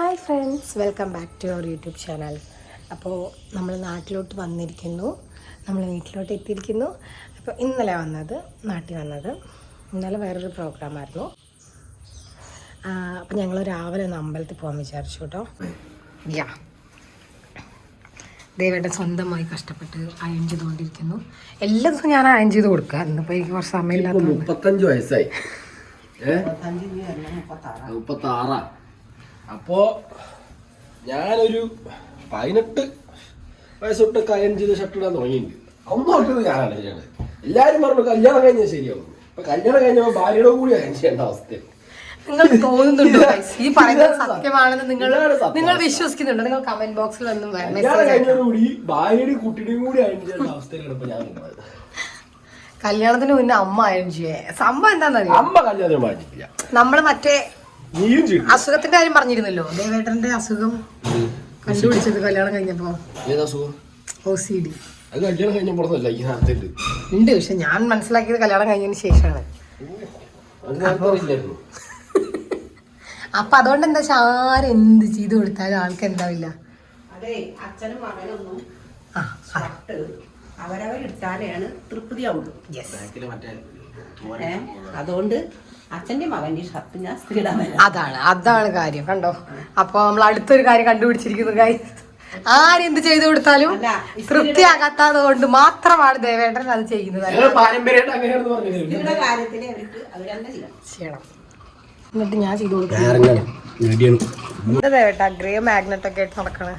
Hi friends welcome back to our YouTube channel. അപ്പോൾ നമ്മൾ നാട്ടിലോട്ട് വന്നിരിക്കുന്നു. നമ്മൾ വീട്ടിലോട്ട് എത്തിയിരിക്കുന്നു. അപ്പോൾ ഇന്നലെ വന്നത് നാട്ടിൽ വന്നത്. ഇന്നലെ വേറൊരു പ്രോഗ്രാമായിരുന്നു അപ്പോൾ ഞങ്ങൾ രാവിലെ ഒന്ന് അമ്പലത്തിൽ പോകാൻ വിചാരിച്ചു കേട്ടോ. യാ. ദൈവയുടെ സ്വന്തമായി കഷ്ടപ്പെട്ട് അയൺ ചെയ്തുകൊണ്ടിരിക്കുന്നു. എല്ലാ ദിവസവും ഞാൻ അയൺ ചെയ്ത് കൊടുക്കുക ഇന്നിപ്പോൾ എനിക്ക് കുറച്ച് സമയമില്ലാത്ത മുപ്പത്തഞ്ച് വയസ്സായി. മുപ്പത്താറാ. അപ്പോ ഞാനൊരു പതിനെട്ട് വയസ്സൊട്ട് കയൻ ചെയ്ത് ഷർട്ട് ഇടാൻ തുടങ്ങിയിട്ടുണ്ട്. ഒന്നും തൊട്ടത് ഞാനാണ് ചെയ്യണത്. എല്ലാരും പറഞ്ഞു കല്യാണം കഴിഞ്ഞാൽ ശരിയാവും ഇപ്പൊ കല്യാണം കഴിഞ്ഞപ്പോ ഭാര്യയുടെ കൂടി അയൻ ചെയ്യേണ്ട അവസ്ഥ നിങ്ങൾ തോന്നുന്നുണ്ടോ? ഈ പറയുന്നത് സത്യമാണെന്ന് നിങ്ങൾ നിങ്ങൾ വിശ്വസിക്കുന്നുണ്ടോ? നിങ്ങൾ കമന്റ് ബോക്സിൽ ഒന്നും കഴിഞ്ഞതോടുകൂടി ഭാര്യയുടെ കുട്ടിയുടെയും കൂടി അയൻ ചെയ്യേണ്ട അവസ്ഥയിലാണ് ഇപ്പൊ ഞാൻ കല്യാണത്തിന് മുന്നേ അമ്മ അയൺ ചെയ്യേ. സംഭവം എന്താണെന്നറിയോ? അമ്മ കല്യാണം നമ്മൾ മറ്റേ നീയും അസുഖത്തിന്റെ കാര്യം പറഞ്ഞിരുന്നല്ലോ. ദേവേട്ടന്റെ അസുഖം കണ്ടുപിടിച്ചത് കല്യാണം കഴിഞ്ഞപ്പോ. ഏതാ അസുഖം? ഒ സി ഡി അത് കല്യാണം കഴിഞ്ഞപ്പോഴല്ല ഈ നേരത്തെ ഉണ്ട് പക്ഷെ ഞാൻ മനസ്സിലാക്കിയത് കല്യാണം കഴിഞ്ഞതിന് ശേഷമാണ്. അപ്പൊ അതുകൊണ്ട് എന്താ വെച്ചാൽ എന്ത് ചെയ്ത് കൊടുത്താലും ആൾക്ക് എന്താവില്ല. അതെ അച്ഛനും മകനൊന്നും ആ ഷർട്ട് അവരവരിട്ടാലാണ് തൃപ്തിയാവുള്ളൂ. അതുകൊണ്ട് അച്ഛന്റെ മകന്റെ ഷർട്ട് ഞാൻ സ്ഥിരം അതാണ് അതാണ് കാര്യം കണ്ടോ? അപ്പൊ നമ്മൾ അടുത്തൊരു കാര്യം കണ്ടുപിടിച്ചിരിക്കുന്നു കാര്യം ആരെന്ത് ചെയ്തു കൊടുത്താലും തൃപ്തിയാകാത്തത് കൊണ്ട് മാത്രമാണ് ദേവേട്ടൻ അത് ചെയ്യുന്നത്. ചെയ്യണം. എന്നിട്ട് ഞാൻ ചെയ്തു കൊടുക്കും. ദേവേട്ട ഗ്രേ മാഗ്നറ്റ് ഒക്കെ ആയിട്ട് നടക്കണേ?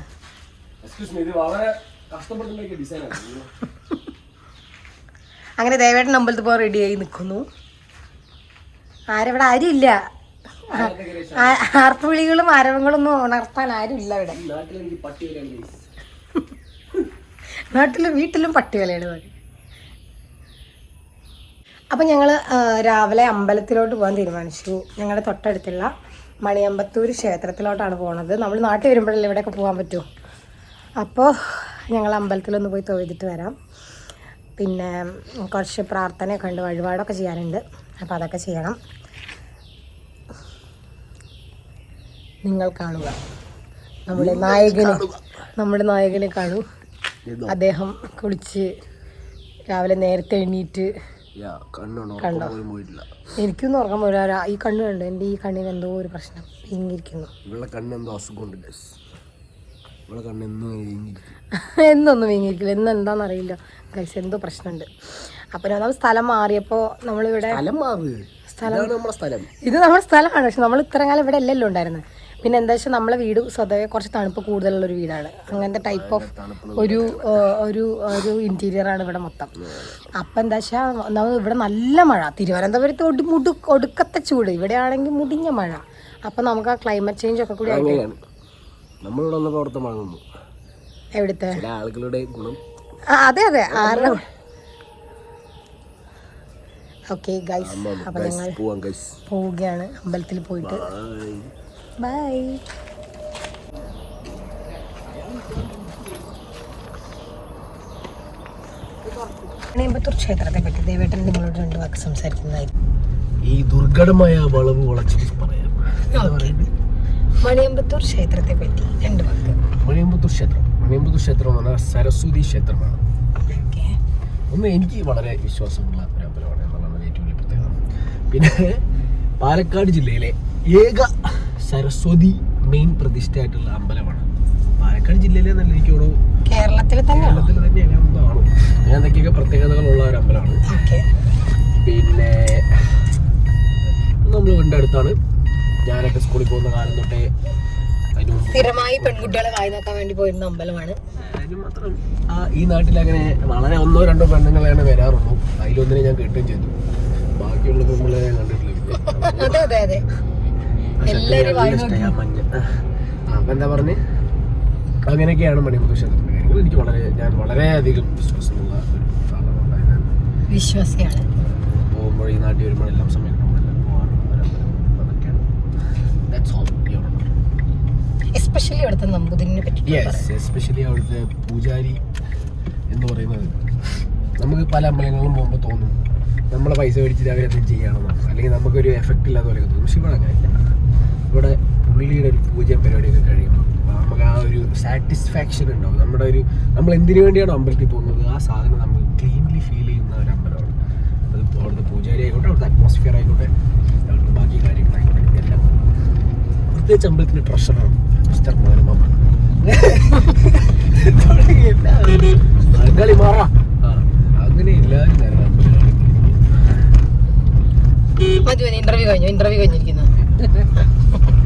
എക്സ്ക്യൂസ് മീ ഇത് വളരെ കഷ്ടപ്പെട്ടുണ്ടാക്കിയ ഡിസൈനാണ് അങ്ങനെ ദേവേട്ടൻ അമ്പലത്തിൽ പോകാൻ റെഡി ആയി നിൽക്കുന്നു. ആരവിടെ? ആരുമില്ല. ആർപ്പുവിളികളും ആരവങ്ങളൊന്നും ഉണർത്താൻ ആരുമില്ല ഇവിടെ. നാട്ടിലും വീട്ടിലും പട്ടികളയാണ് പണി അപ്പം ഞങ്ങൾ രാവിലെ അമ്പലത്തിലോട്ട് പോകാൻ തീരുമാനിച്ചു. ഞങ്ങളുടെ തൊട്ടടുത്തുള്ള മണിയമ്പത്തൂർ ക്ഷേത്രത്തിലോട്ടാണ് പോണത്. നമ്മൾ നാട്ടിൽ വരുമ്പോഴല്ലേ ഇവിടെയൊക്കെ പോകാൻ പറ്റുമോ അപ്പോൾ ഞങ്ങൾ അമ്പലത്തിലൊന്ന് പോയി തൊഴുതിട്ട് വരാം. പിന്നെ കുറച്ച് പ്രാർത്ഥനയൊക്കെ ഉണ്ട് വഴിപാടൊക്കെ ചെയ്യാനുണ്ട്. അപ്പോൾ അതൊക്കെ ചെയ്യണം. നിങ്ങൾ കാണുക. നമ്മുടെ നായകനെ നമ്മുടെ നായകനെ കാണൂ. അദ്ദേഹം കുളിച്ച് രാവിലെ നേരത്തെ എണീറ്റ് കണ്ടോ? എനിക്കൊന്നും ഉറക്കം പോരാ ഈ കണ്ണ് കണ്ടു? എന്റെ ഈ കണ്ണിന് എന്തോ ഒരു പ്രശ്നം. അസുഖമുണ്ട് ഗസ് ഇവളെ കണ്ണെന്നും എന്നൊന്നും വീങ്ങിയിരിക്കില്ല അറിയില്ല ഗൈസ് എന്തോ പ്രശ്നമുണ്ട്. അപ്പോൾ നമ്മൾ സ്ഥലം മാറിയപ്പോ നമ്മളിവിടെ സ്ഥലം ഇത് നമ്മുടെ സ്ഥലമാണ്. പക്ഷെ നമ്മൾ ഇത്ര കാലം ഇവിടെ അല്ലല്ലോ ഉണ്ടായിരുന്നത് പിന്നെ എന്താ വെച്ചാൽ നമ്മളെ വീട് സ്വതവേ കുറച്ച് തണുപ്പ് കൂടുതലുള്ള ഒരു വീടാണ്. അങ്ങനത്തെ ടൈപ്പ് ഓഫ് ഒരു ഒരു ഒരു ഇന്റീരിയർ ആണ് ഇവിടെ മൊത്തം. അപ്പം എന്താ വെച്ചാൽ നമ്മൾ ഇവിടെ നല്ല മഴ. തിരുവനന്തപുരത്ത് ഒടി മുടു ഒടുക്കത്തെ ചൂട്. ഇവിടെ ആണെങ്കിൽ മുടിഞ്ഞ മഴ. അപ്പം നമുക്ക് ആ ക്ലൈമറ്റ് ചേഞ്ച് ഒക്കെ കൂടി ആയിട്ട് നമ്മളിവിടെ മഴ എവിടുത്തെ? ആളുകളുടെ ഗുണം. അതെ അതെ. ആരുടെ ഓക്കെ ഗൈസ് അപ്പം ഞങ്ങൾ പോവുകയാണ്. അമ്പലത്തിൽ പോയിട്ട്. ബൈ ൂർ ക്ഷേത്രത്തെ പറ്റി ദേവേട്ടൻ നിങ്ങളോട് രണ്ട് വാക്ക് സംസാരിക്കുന്നതായിരിക്കും ഈ ദുർഘടമായ വളവ് വളച്ചിട്ട് പറയാം. മണിയമ്പത്തൂർ ക്ഷേത്രത്തെ പറ്റി രണ്ട് വാക്ക്. മണിയമ്പത്തൂർ ക്ഷേത്രം. മണിയമ്പത്തൂർ ക്ഷേത്രം എന്ന് പറഞ്ഞാൽ സരസ്വതി ക്ഷേത്രമാണ്. ഒന്ന് എനിക്ക് വളരെ വിശ്വാസമുള്ള ഒരു അമ്പലമാണ് എന്നുള്ളതാണ് ഏറ്റവും വലിയ പ്രത്യേകത പിന്നെ പാലക്കാട് ജില്ലയിലെ ഏക സരസ്വതി മെയിൻ പ്രതിഷ്ഠയായിട്ടുള്ള അമ്പലമാണ്. പാലക്കാട് ജില്ലയിലെ നല്ല എനിക്ക് ഓരോ കേരളത്തിൽ തന്നെ കേരളത്തിൽ തന്നെ ആണോ അങ്ങനെ എന്തൊക്കെയൊക്കെ പ്രത്യേകതകളുള്ള ഒരു അമ്പലമാണ്. പിന്നെ നമ്മൾ വീടിന്റെ അടുത്താണ്. ഞാനൊക്കെ സ്കൂളിൽ പോകുന്ന കാലം തൊട്ടേ സ്ഥിരമായി പെൺകുട്ടികളെ വായി നോക്കാൻ വേണ്ടി പോയിരുന്ന അമ്പലമാണ്. മാത്രം ഈ നാട്ടിൽ അങ്ങനെ വളരെ ഒന്നോ രണ്ടോ പെണ്ണുങ്ങളെയാണ് വരാറുള്ളൂ. അതിലൊന്നിനെ ഞാൻ കേട്ടുകയും ചെയ്തു. ബാക്കിയുള്ള നമ്മളെ ഞാൻ കണ്ടിട്ടില്ല? അതെ അതെ അതെ. അപ്പൊ എന്താ പറഞ്ഞ്? അങ്ങനെയൊക്കെയാണ് മണിമുഖ ക്ഷേത്രത്തിന്റെ കാര്യങ്ങൾ എനിക്ക് വളരെ ഞാൻ വളരെയധികം വിശ്വാസമുള്ള ഒരു ആളാണ് ഞാൻ വിശ്വാസിയാണ്. പോകുമ്പോൾ ഈ നാട്ടിൽ വരുമ്പോൾ എല്ലാം സമയം. എസ്പെഷ്യലി ഇവിടുത്തെ നമ്പൂതിരിനെ പറ്റി യെസ് എസ്പെഷ്യലി അവിടുത്തെ പൂജാരി എന്ന് പറയുന്നത് നമുക്ക് പല അമ്പലങ്ങളിലും പോകുമ്പോൾ തോന്നും. നമ്മളെ പൈസ മേടിച്ചിട്ട് അവരെന്തും ചെയ്യണമെന്നാണ് അല്ലെങ്കിൽ നമുക്കൊരു എഫക്റ്റ് ഇല്ലാത്ത പോലെ തോന്നും. പക്ഷെ ഇവിടെ അങ്ങനെയല്ല. ഇവിടെ പുള്ളിയുടെ ഒരു പൂജ പരിപാടിയൊക്കെ കഴിയുമ്പോൾ നമുക്ക് ആ ഒരു സാറ്റിസ്ഫാക്ഷൻ ഉണ്ടാവും. നമ്മുടെ ഒരു നമ്മൾ എന്തിനു വേണ്ടിയാണ് അമ്പലത്തിൽ പോകുന്നത്? ആ സാധനം നമ്മൾ ക്ലീൻലി ഫീൽ ചെയ്യുന്ന ഒരു അമ്പലമാണ്. അത് അവിടുത്തെ പൂജാരി ആയിക്കോട്ടെ അവിടുത്തെ അറ്റ്മോസ്ഫിയർ ആയിക്കോട്ടെ അവിടുത്തെ ബാക്കി കാര്യങ്ങളായിക്കോട്ടെ എല്ലാം. പ്രത്യേകിച്ച് അമ്പലത്തിന്റെ ട്രഷറാണ് മിസ്റ്റർ മനോരമ തുടങ്ങി എല്ലാവരും കളി മാറാം ആ അങ്ങനെ എല്ലാവരും നേരം അമ്പലം മതി മതി ഇന്റർവ്യൂ കഴിഞ്ഞു ഇന്റർവ്യൂ കഴിഞ്ഞിരിക്കുന്നു.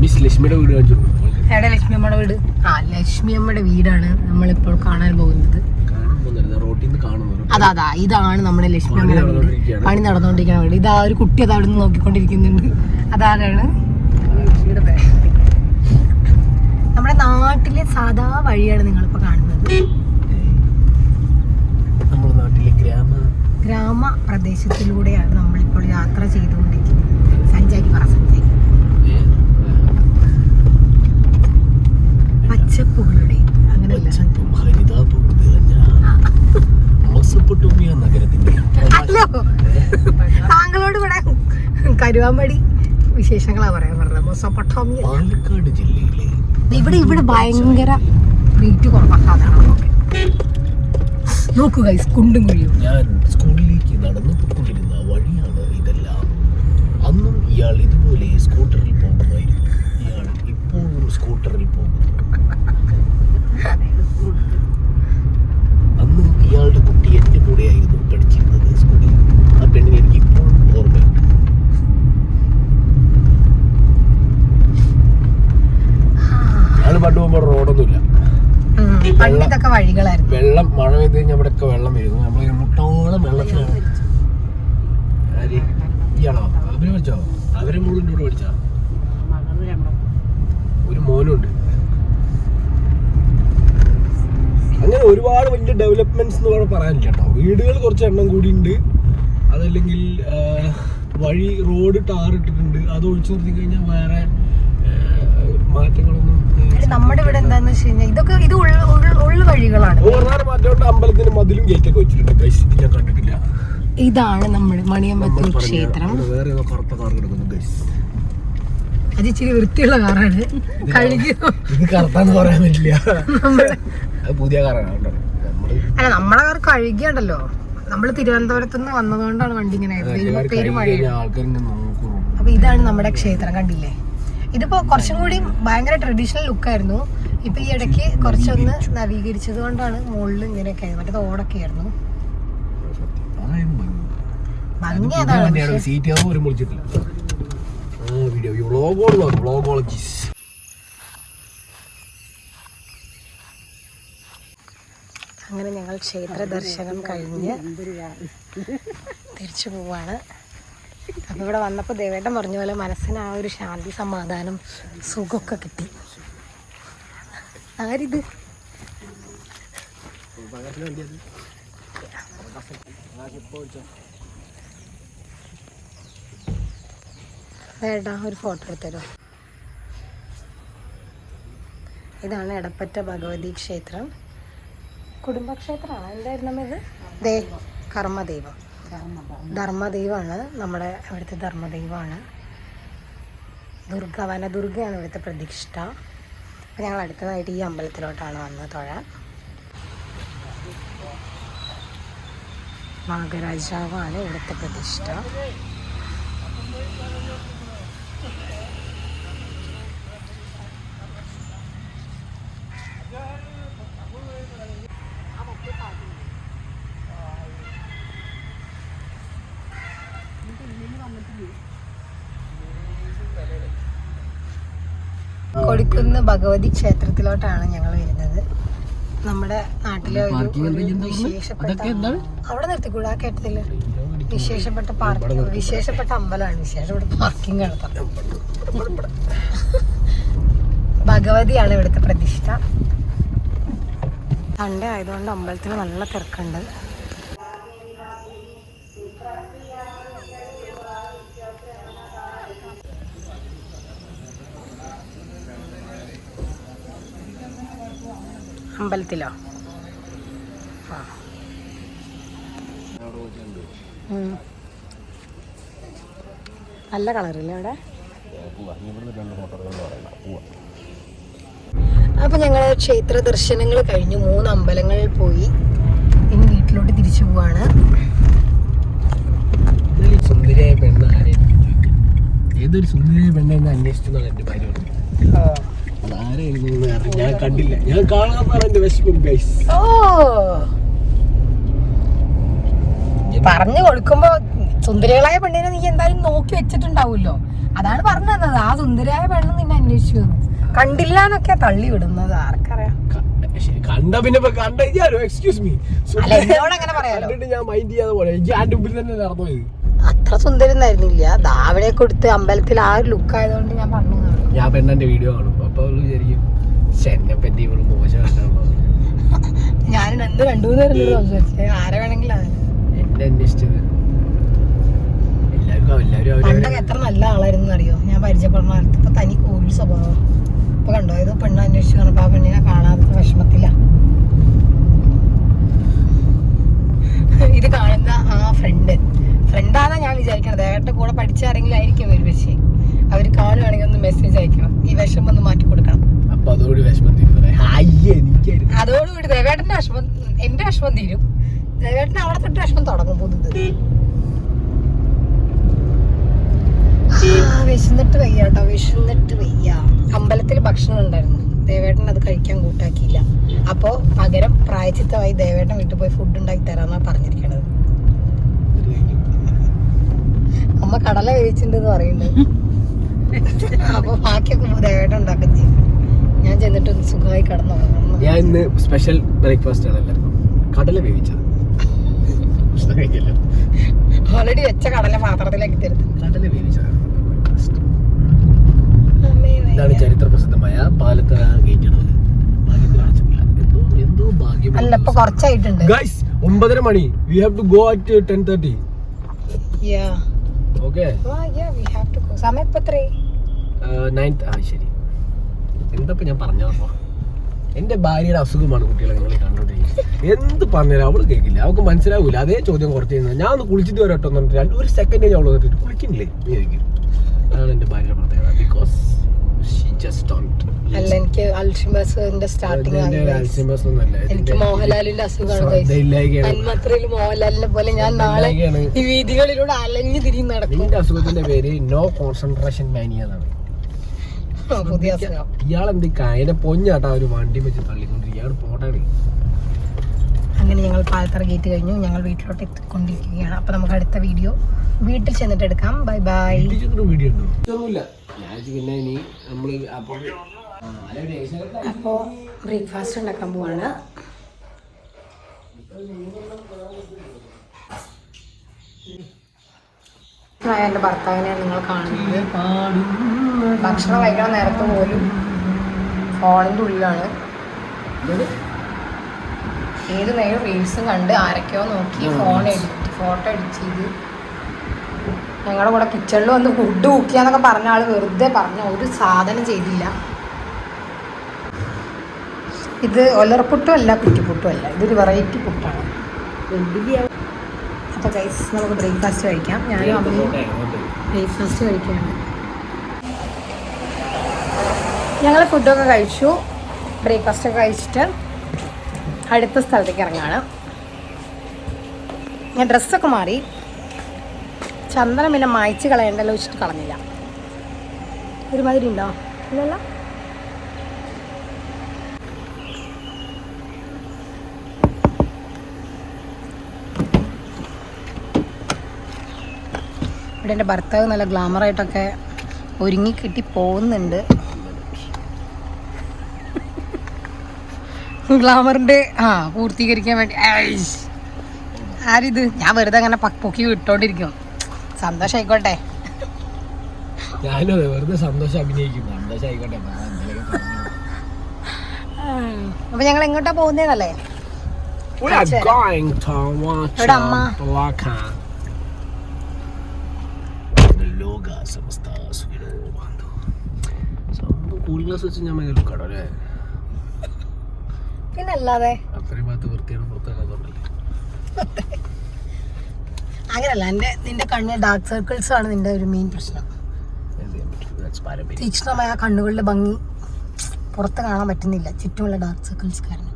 മിസ് ലക്ഷ്മിയുടെ വീട് കാണിച്ചു കൊടുക്കും. എവിടെ ലക്ഷ്മി അമ്മയുടെ വീട്? ആ ലക്ഷ്മി അമ്മയുടെ വീടാണ് നമ്മളിപ്പോൾ കാണാൻ പോകുന്നത്. അതാ അതാ ഇതാണ് നമ്മുടെ ലക്ഷ്മി പണി അമ്മയുടെ വീട്. നടന്നുകൊണ്ടിരിക്കുകയാണ്. പണി നടന്നുകൊണ്ടിരിക്കുന്ന വീട് ഇതാ ഒരു കുട്ടി അത് അവിടെ നിന്ന് നോക്കിക്കൊണ്ടിരിക്കുന്നുണ്ട്. അതാരാണ്? നമ്മുടെ നാട്ടിലെ സാധാ വഴിയാണ് നിങ്ങളിപ്പോ കാണുന്നത്. നമ്മുടെ നാട്ടിലെ ഗ്രാമ ഗ്രാമ പ്രദേശത്തിലൂടെയാണ് നമ്മളിപ്പോൾ യാത്ര ചെയ്തുകൊണ്ടിരിക്കുന്നത് സഞ്ചാരി പറ സഞ്ചാരി പച്ചപ്പുകളുടെ അങ്ങനെയല്ല താങ്കളോട് ഇവിടെ കരുവാമ്പടി വിശേഷങ്ങളാ പറയാൻ പറഞ്ഞത്. മൊസപ്പൊട്ടോമിയ. പാലക്കാട് ജില്ലയിലെ ഇവിടെ ഇവിടെ ഭയങ്കര റേറ്റ് കുറവാണ് നോക്കുക കുണ്ടും കുഴിയും. ഞാൻ സ്കൂളിലേക്ക് നടന്നു പോയിക്കൊണ്ടിരുന്ന ഇയാൾ ഇതുപോലെ സ്കൂട്ടറിൽ പോകുമായിരുന്നു ഇയാൾ ഇപ്പോഴും സ്കൂട്ടറിൽ പോകുന്നു. അന്ന് ഇയാളുടെ കുട്ടി എന്റെ കൂടെയായിരുന്നു പഠിച്ചിരുന്നത് സ്കൂളിൽ. ആ പെണ്ണിനെ എനിക്ക് ഇപ്പോഴും ഓർമ്മയുണ്ട്. ഞാൻ പണ്ട് പോകുമ്പോൾ റോഡൊന്നുമില്ല. പണ്ട് ഇതൊക്കെ വഴികളായിരുന്നു. വെള്ളം മഴ പെയ്ത് കഴിഞ്ഞാൽ അവിടെയൊക്കെ വെള്ളം വരുന്നു നമ്മൾ മുട്ടോളം വെള്ളത്തിലാണ് ആര് ഇയാളോ അവർ പഠിച്ചോ അവരെ മുഴുവൻ കൂടെ പഠിച്ചാ ഒരു മോനുണ്ട് അങ്ങനെ ഒരുപാട് വലിയ ഡെവലപ്മെന്റ്സ് എന്ന് വേണം പറയാനില്ല കേട്ടോ. വീടുകൾ കുറച്ച് എണ്ണം കൂടി ഉണ്ട്. അതല്ലെങ്കിൽ വഴി റോഡ് ടാറിട്ടിട്ടുണ്ട് അത് ഒഴിച്ചു നിർത്തി കഴിഞ്ഞാൽ വേറെ മാറ്റങ്ങളൊന്നും നമ്മുടെ ഇവിടെ എന്താന്ന് വെച്ച് കഴിഞ്ഞാൽ ഇതൊക്കെ ഇത് ഉള്ള വഴികളാണ്. മാറ്റോണ്ട് അമ്പലത്തിന് മതിലും ഗേറ്റൊക്കെ വെച്ചിട്ടുണ്ട്. ഗൈസ് ഇത് ഞാൻ കണ്ടിട്ടില്ല. ഇതാണ് നമ്മുടെ മണിയമ്പത്തൂർ ക്ഷേത്രം. വേറെ കറുത്ത കാർ കിടക്കുന്നു ഗൈസ് അത് ഇച്ചിരി വൃത്തിയുള്ള കാറാണ് കഴുകി ഇത് കറുത്താന്ന് പറയാൻ പറ്റില്ല. പുതിയ കാറാണ് കേട്ടോ അല്ല നമ്മളെ കഴുകിയുണ്ടല്ലോ. നമ്മൾ തിരുവനന്തപുരത്ത് നിന്ന് വന്നതുകൊണ്ടാണ് വണ്ടി ഇങ്ങനെ അപ്പൊ ഇതാണ് നമ്മുടെ ക്ഷേത്രം കണ്ടില്ലേ? ഇതിപ്പോ കുറച്ചും കൂടി ഭയങ്കര ട്രഡീഷണൽ ലുക്കായിരുന്നു ഇപ്പൊ ഈ ഇടയ്ക്ക് കുറച്ചൊന്ന് നവീകരിച്ചത് കൊണ്ടാണ് മുകളിൽ ഇങ്ങനെയൊക്കെ ആയത് മറ്റേത് ഓടൊക്കെ ആയിരുന്നു. ഭംഗി. അതാണ് തന്നെയാണ് പക്ഷേ സീറ്റ് ആവുമ്പോൾ ഒരു വിളിച്ചിട്ടില്ല ആ വീഡിയോ വ്ളോഗോൾ വ്ളോഗോളജീസ് അങ്ങനെ ഞങ്ങൾ ക്ഷേത്ര ദർശനം കഴിഞ്ഞ് തിരിച്ചു പോവാണ്. അപ്പം ഇവിടെ വന്നപ്പോൾ ദേവേട്ടൻ പറഞ്ഞ പോലെ മനസ്സിന് ആ ഒരു ശാന്തി സമാധാനം സുഖമൊക്കെ കിട്ടി. ആരിത്? ഏട്ടാ ഒരു ഫോട്ടോ എടുത്തരോ? ഇതാണ് എടപ്പറ്റ ഭഗവതി ക്ഷേത്രം. കുടുംബക്ഷേത്രമാണ് എന്തായിരുന്നു ദേ കർമ്മദൈവം. ധർമ്മദൈവമാണ്. നമ്മുടെ അവിടുത്തെ ധർമ്മദൈവമാണ്. ദുർഗ വനദുർഗയാണ് ഇവിടുത്തെ പ്രതിഷ്ഠ. അപ്പോൾ ഞങ്ങൾ അടുത്തതായിട്ട് ഈ അമ്പലത്തിലോട്ടാണ് വന്നത് തൊഴാൻ നാഗരാജാവാണ് ഇവിടുത്തെ പ്രതിഷ്ഠ. കൊടിക്കുന്ന് ഭഗവതി ക്ഷേത്രത്തിലോട്ടാണ് ഞങ്ങൾ വരുന്നത്. നമ്മുടെ നാട്ടിലെ ഒരു ഒരു വിശേഷപ്പെട്ട അവിടെ നിർത്തിക്കൂടാ കേട്ടതിൽ. വിശേഷപ്പെട്ട പാർക്കിംഗ് വിശേഷപ്പെട്ട അമ്പലമാണ്. വിശേഷപ്പെട്ട പാർക്കിംഗ് നടത്താം ഭഗവതിയാണ് ഇവിടുത്തെ പ്രതിഷ്ഠ. സൺഡേ ആയതുകൊണ്ട് അമ്പലത്തിൽ നല്ല തിരക്കുണ്ട്. അമ്പലത്തിലോ? ആ. നല്ല കളറില്ലേ അവിടെ? അപ്പൊ ഞങ്ങൾ ക്ഷേത്ര ദർശനങ്ങൾ കഴിഞ്ഞു മൂന്ന് അമ്പലങ്ങളിൽ പോയി. ഇനി വീട്ടിലോട്ട് തിരിച്ചു പോവാണ്. സുന്ദരിയായ പെണ്ണ് ഏതൊരു സുന്ദരിയായ പെണ്ണെന്ന് അന്വേഷിച്ചെന്നാണ് എന്റെ ഭാര്യ ഞാൻ കണ്ടില്ല. ഞാൻ കാണാന്നാണ് ഗൈസ് ഓ. പറഞ്ഞു കൊടുക്കുമ്പോ സുന്ദരികളായ പെണ്ണിനെ നീ എന്തായാലും നോക്കി വെച്ചിട്ടുണ്ടാവുമല്ലോ. അതാണ് പറഞ്ഞു തന്നത്. ആ സുന്ദരിയായ പെണ്ണ് നിന്നെ അന്വേഷിച്ചു. കണ്ടില്ല എന്നൊക്കെ തള്ളി വിടുന്നത്. ആർക്കറിയാം. അത്ര കണ്ട പിന്നെ കണ്ട എക്സ്ക്യൂസ് മീ കണ്ടിട്ട് ഞാൻ മൈൻഡ് ചെയ്യാതെ പോലെ എനിക്ക് ആ മുമ്പിൽ തന്നെ നടന്നു പോയത് അത്ര സുന്ദരനായിരുന്നില്ല ദാവടെ കൊടുത്ത് അമ്പലത്തിൽ ആ ഒരു ലുക്ക് ആയതുകൊണ്ട് ഞാൻ പറഞ്ഞു ഞാൻ പെണ്ണന്റെ വീഡിയോ കാണും അപ്പൊ അവൾ വിചാരിക്കും "ശ്ശെ, എന്നെ പറ്റി ഇവൾ മോശമായിട്ടാണോ ഞാൻ എന്ത് രണ്ടു മൂന്ന് പേരല്ലേ സംസാരിച്ചത് ആരെ വേണമെങ്കിലും എന്നെ അന്വേഷിച്ചത്. എല്ലാവർക്കും എല്ലാവരും പണ്ടൊക്കെ എത്ര നല്ല ആളായിരുന്നു അറിയോ ഞാൻ പരിചയപ്പെടുന്ന കാലത്ത് ഇപ്പൊ തനി കോഴി സ്വഭാവം. ഇപ്പൊ കണ്ടോ? ഏതോ പെണ്ണ് അന്വേഷിച്ചു പറഞ്ഞപ്പോ ആ പെണ്ണിനെ കാണാത്ത വിഷമത്തില്ല ഇത് കാണുന്ന ആ ഫ്രണ്ട് ഫ്രണ്ടാണ് ഞാൻ വിചാരിക്കണത്. ഏട്ടന്റെ കൂടെ പഠിച്ച ആരെങ്കിലും ആയിരിക്കും ഒരു പക്ഷേ അവർ കാണുകയാണെങ്കിൽ ഒന്ന് മെസ്സേജ് അയക്കണം. ഈ വിഷമം ഒന്ന് മാറ്റി കൊടുക്കണം. അപ്പൊ അതോട് വിഷമം തീരുന്നത് അതോടുകൂടി ദേവേട്ടന്റെ വിഷമം എന്റെ വിഷമം തീരും. ദേവേട്ടൻ അവിടെ തൊട്ട് വിഷമം തുടങ്ങും പുതുത് വിശന്നിട്ട് വയ്യ കേട്ടോ വിശന്നിട്ട് വയ്യ. അമ്പലത്തിൽ ഭക്ഷണം ഉണ്ടായിരുന്നു. ദേവേട്ടൻ അത് കഴിക്കാൻ കൂട്ടാക്കിയില്ല. അപ്പോ പകരം പ്രായച്ചിത്തമായി ദേവേട്ടൻ വീട്ടിൽ പോയി ഫുഡ് ഉണ്ടാക്കി തരാന്നാ പറഞ്ഞിരിക്കണത്. അമ്മ കടല വേവിച്ചിട്ടുണ്ടെന്ന് പറയുന്നുണ്ട്. അപ്പൊ ബാക്കിയൊക്കെ പുതിയതായിട്ട് ഉണ്ടാക്കുകയും ചെയ്യും ഞാൻ ചെന്നിട്ട് സുഖമായി കിടന്നു ഞാൻ ഇന്ന് സ്പെഷ്യൽ ബ്രേക്ക്ഫാസ്റ്റ് ആണ് എല്ലാവർക്കും. കടല വേവിച്ചത്. ഓൾറെഡി വെച്ച കടല പാത്രത്തിലേക്ക് തരുന്നത് കടല വേവിച്ചതാണ്. ഇതാണ് ചരിത്ര പ്രസിദ്ധമായ പാലത്തറ ഗേറ്റ് ആണ് ഭാഗ്യത്തിൽ അടച്ചിട്ടില്ല. എന്തോ എന്തോ ഭാഗ്യം അല്ല ഇപ്പൊ കുറച്ചായിട്ടുണ്ട്. ഗൈസ് ഒമ്പതര മണി. We have to go at ten thirty. Okay. സമയം ഇപ്പൊ എത്രയായി? നയൻത് ആ ശരി. എന്തപ്പോൾ ഞാൻ പറഞ്ഞപ്പോ എന്റെ ഭാര്യയുടെ അസുഖമാണ് കുട്ടികളെ നിങ്ങൾ കണ്ടോണ്ടിരിക്കുന്നത് എന്ത് പറഞ്ഞാലും അവൾ കേൾക്കില്ല. അവൾക്ക് മനസ്സിലാവില്ല അതേ ചോദ്യം കുറച്ച് കഴിഞ്ഞാൽ ഞാൻ ഒന്ന് കുളിച്ചിട്ട് വരട്ടോ എന്ന് പറഞ്ഞിട്ട് ഒരു സെക്കൻഡ് അവൾ വന്നിട്ട് കുളിക്കുന്നില്ലേ നീ ചോദിക്കും. അതാണ് എന്റെ ഭാര്യയുടെ പ്രത്യേകത. ബിക്കോസ് അല്ല എനിക്ക് അൽഷിമേഴ്സിന്റെ സ്റ്റാർട്ടിങ്. എനിക്ക് മോഹൻലാലിന്റെ അസുഖമാണ് guys. ഇല്ലായികയാണ് തന്മത്രയിൽ മോഹൻലാലിനെ പോലെ ഞാൻ നാളെ ഇല്ലായികയാണ് ഈ വീതികളിലൂടെ അലഞ്ഞു തിരിഞ്ഞ് നടക്കും. നിന്റെ അസുഖത്തിന്റെ പേര് നോ കോൺസെൻട്രേഷൻ മാനിയ എന്നാണ്. പുതിയ അസുഖം. ഇയാളെന്ത് കായനെ പൊഞ്ഞാട്ടാ ഒരു വണ്ടി വെച്ച് തള്ളിക്കൊണ്ടിരിക്കും ഇയാൾ പോട്ടാണ് അങ്ങനെ ഞങ്ങൾ പാലത്തറ ഗേറ്റ് കഴിഞ്ഞു. ഞങ്ങൾ വീട്ടിലോട്ട് എത്തിക്കൊണ്ടിരിക്കുകയാണ്. അപ്പൊ നമുക്ക് അടുത്ത വീഡിയോ വീട്ടിൽ ചെന്നിട്ട് എടുക്കാം. ബൈ ബൈ വീഡിയോ പിന്നെ ഇനി നമ്മൾ അപ്പോൾ ബ്രേക്ക്ഫാസ്റ്റ് ഉണ്ടാക്കാൻ പോവാണ്. എന്റെ ഭർത്താവിനെ നിങ്ങൾ കാണുന്നത്. ഭക്ഷണം കഴിക്കണ നേരത്ത് പോലും ഫോണിന്റെ ഉള്ളിലാണ്. ഏത് നേരം റീൽസും കണ്ട് ആരൊക്കെയോ നോക്കി ഫോൺ എഡിറ്റ് ഫോട്ടോ എഡിറ്റ് ചെയ്ത് ഞങ്ങളുടെ കൂടെ കിച്ചണിൽ വന്ന് ഫുഡ് കുക്ക് ചെയ്യാന്നൊക്കെ പറഞ്ഞ ആൾ വെറുതെ പറഞ്ഞ ഒരു സാധനം ചെയ്തില്ല. ഇത് ഒലർപ്പുട്ടും അല്ല കുറ്റിപ്പുട്ടും അല്ല. ഇതൊരു വെറൈറ്റി പുട്ടാണ്. അപ്പോൾ ഗൈസ് നമുക്ക് ബ്രേക്ക്ഫാസ്റ്റ് കഴിക്കാം. ഞാനും അമ്മയും ബ്രേക്ക്ഫാസ്റ്റ് കഴിക്കുകയാണ്. ഞങ്ങൾ ഫുഡൊക്കെ കഴിച്ചു. ബ്രേക്ക്ഫാസ്റ്റ് ഒക്കെ കഴിച്ചിട്ട് അടുത്ത സ്ഥലത്തേക്ക് ഇറങ്ങാണ്. ഞാൻ ഡ്രസ്സൊക്കെ മാറി. ചന്ദനം പിന്നെ മായ്ച്ച് കളയണ്ടല്ലോ വെച്ചിട്ട് കളഞ്ഞില്ല. ഒരുമാതിരി ഉണ്ടോ? ഇല്ലല്ലോ? ഇവിടെ എന്റെ ഭർത്താവ് നല്ല ഗ്ലാമറായിട്ടൊക്കെ ഒരുങ്ങി കിട്ടി പോകുന്നുണ്ട്. ഗ്ലാമറിന്റെ ആ പൂർത്തീകരിക്കാൻ വേണ്ടി. ആരിത്? ഞാൻ വെറുതെ അങ്ങനെ പൊക്കി വിട്ടോണ്ടിരിക്കും സന്തോഷമായിക്കോട്ടെ ഞാനും അതെ വെറുതെ സന്തോഷം അഭിനയിക്കും സന്തോഷമായിക്കോട്ടെ. അപ്പൊ ഞങ്ങൾ എങ്ങോട്ടാ ഇവിടെ അമ്മ. പുറത്തേക്കാത്തോണ്ടല്ലേ അങ്ങനല്ല എന്റെ നിന്റെ കണ്ണിൽ ഡാർക്ക് സർക്കിൾസ് ആണ് നിന്റെ ഒരു മെയിൻ പ്രശ്നം. തീക്ഷ്ണമായ കണ്ണുകളുടെ ഭംഗി പുറത്ത് കാണാൻ പറ്റുന്നില്ല ചുറ്റുമുള്ള ഡാർക്ക് സർക്കിൾസ് കാരണം.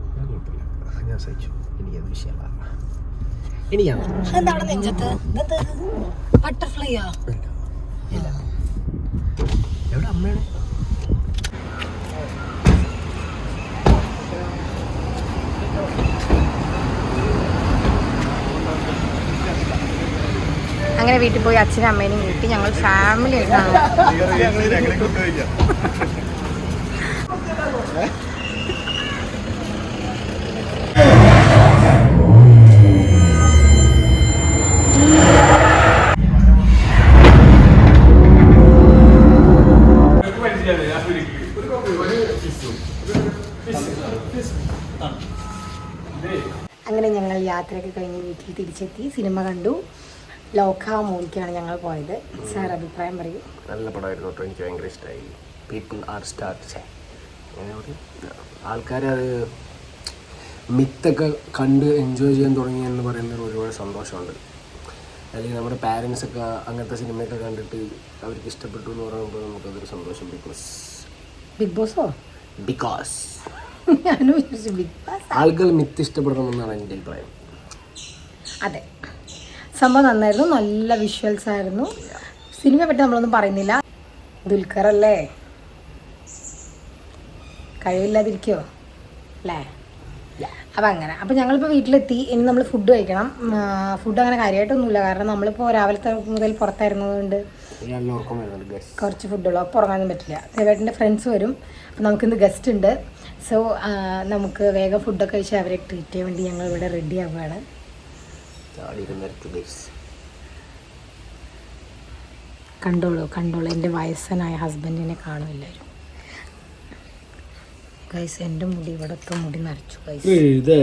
എന്താണ് നെഞ്ചത്ത്? ബട്ടർഫ്ലൈയാ അങ്ങനെ വീട്ടിൽ പോയി അച്ഛനും അമ്മേനെയും കൂട്ടി ഞങ്ങൾ ഫാമിലി ആയിട്ടാണ് യാത്രയൊക്കെ കഴിഞ്ഞ് വീട്ടിൽ തിരിച്ചെത്തി. സിനിമ കണ്ടു. ലോക്ക മൂവിക്കാണ് ഞങ്ങൾ പോയത്. സാർ അഭിപ്രായം പറയൂ. നല്ല പടമായിരുന്നു കേട്ടോ. എനിക്ക് ഭയങ്കര ഇഷ്ടമായി പീപ്പിൾ ആർ സ്റ്റാർട്ട് ആൾക്കാർ അത് മിത്തൊക്കെ കണ്ട് എൻജോയ് ചെയ്യാൻ തുടങ്ങി എന്ന് പറയുന്നതിൽ ഒരുപാട് സന്തോഷമുണ്ട്. അല്ലെങ്കിൽ നമ്മുടെ പാരൻസ് ഒക്കെ അങ്ങനത്തെ സിനിമയൊക്കെ കണ്ടിട്ട് അവർക്ക് ഇഷ്ടപ്പെട്ടു എന്ന് പറയുമ്പോൾ നമുക്കതൊരു സന്തോഷം. ബിക്കോസ് ബിഗ് ബോസോ ബിക്കോസ് ആൾക്കാർ ആളുകൾ മിത്ത് ഇഷ്ടപ്പെടണമെന്നാണ് എന്റെ അഭിപ്രായം. അതെ. സംഭവം നന്നായിരുന്നു. നല്ല വിഷ്വൽസ് ആയിരുന്നു. സിനിമയെ പറ്റി നമ്മളൊന്നും പറയുന്നില്ല. ദുൽഖർ അല്ലേ? കഴിവില്ലാതിരിക്കോ? അല്ലേ? അപ്പം അങ്ങനെ. അപ്പം ഞങ്ങളിപ്പോൾ വീട്ടിലെത്തി. ഇനി നമ്മൾ ഫുഡ് കഴിക്കണം. ഫുഡ് അങ്ങനെ കാര്യമായിട്ടൊന്നുമില്ല കാരണം നമ്മളിപ്പോൾ രാവിലത്തെ മുതൽ പുറത്തായിരുന്നതുകൊണ്ട് കുറച്ച് ഫുഡുള്ളൂ അപ്പോൾ ഉറങ്ങാനൊന്നും പറ്റില്ല. ദേവേട്ടന്റെ ഫ്രണ്ട്സ് വരും. അപ്പം നമുക്കിന്ന് ഗസ്റ്റ് ഉണ്ട്. സോ നമുക്ക് വേഗം ഫുഡൊക്കെ കഴിച്ച് അവരെ ട്രീറ്റ് ചെയ്യാൻ വേണ്ടി ഞങ്ങൾ ഇവിടെ റെഡി ആവുകയാണ്. ചാടിയിരുന്നിട്ട് ഗൈസ് കണ്ടോളൂ കണ്ടോളൂ. എന്റെ വയസ്സനായ ഹസ്ബൻഡിനെ കാണും എല്ലാവരും. ഗൈസ് എന്റെ മുടി ഇവിടുത്തെ മുടി നരച്ചു ഗൈസ് ഇത്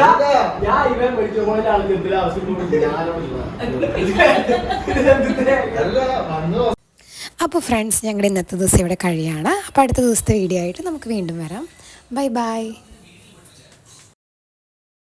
ഞാൻ അപ്പോൾ ഫ്രണ്ട്സ് ഞങ്ങളുടെ ഇന്നത്തെ ദിവസം ഇവിടെ കഴിയാണ്. അപ്പോൾ അടുത്ത ദിവസത്തെ വീഡിയോ ആയിട്ട് നമുക്ക് വീണ്ടും വരാം. Bye bye